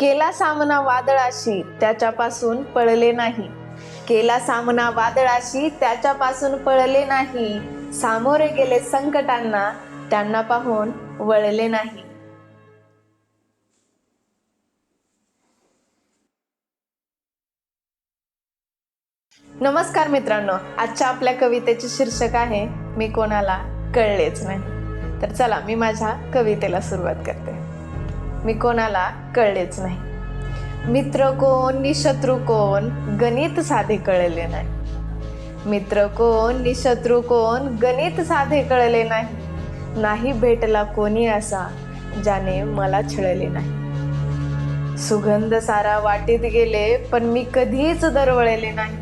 केला सामना वादळाशी त्याच्यापासून पळले नाही. केला सामना वादळाशी त्याच्यापासून पळले नाही. सामोरे गेले संकटांना त्यांना पाहून वळले नाही. नमस्कार मित्रांनो आजच्या आपल्या कवितेचे शीर्षक आहे मी कोणाला कळलेच नाही. तर चला मी माझ्या कवितेला सुरुवात करते. मी कोणाला कळलेच नाही. मित्र कोण निशत्रू कोण गणित साधे कळले नाही. मित्र कोण निशत्रू कोण गणित साधे कळले नाही. नाही भेटला कोणी असा ज्याने मला छळले नाही. सुगंध सारा वाटीत गेले पण मी कधीच दरवळले नाही.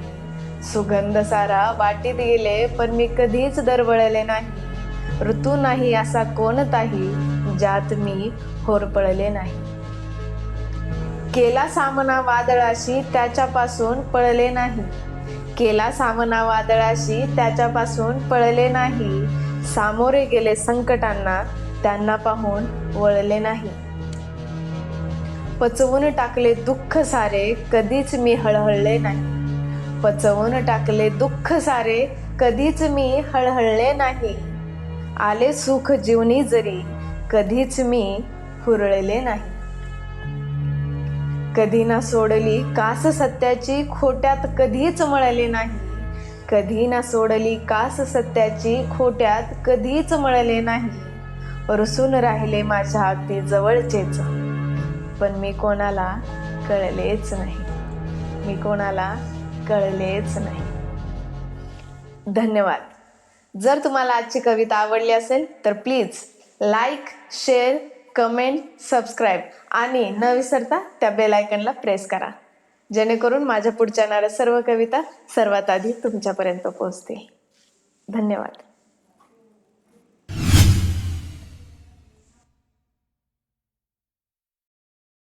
सुगंध सारा वाटीत गेले पण मी कधीच दरवळले नाही. ऋतू नाही असा कोणताही ज्यात मी होरपळले नाही. केला सामना वादळाशी त्याच्यापासून पळले नाही. केला सामना वादळाशी त्याच्यापासून पळले नाही. सामोरे गेले संकटांना त्यांना पाहून वळले नाही. पचवून टाकले दुःख सारे कधीच मी हळहळले नाही. पचवून टाकले दुःख सारे कधीच मी हळहळले नाही. आले सुख जीवनी जरी कधीच मी हुरळले नाही. कधी ना सोडली कास सत्याची खोट्यात कधीच मळले नाही. कधी ना सोडली कास सत्याची खोट्यात कधीच मळले नाही. रुसून राहिले माझ्या अगदी जवळचेच. पण मी कोणाला कळलेच नाही. मी कोणाला कळलेच नाही. धन्यवाद. जर तुम्हाला आजची कविता आवडली असेल तर please like share comment subscribe आणि न विसरता त्या बेल आयकनला प्रेस करा. जेणेकरून माझ्या पुढच्या येणाऱ्या सर्व कविता सर्वात आधी तुमच्यापर्यंत पोहोचतील. धन्यवाद.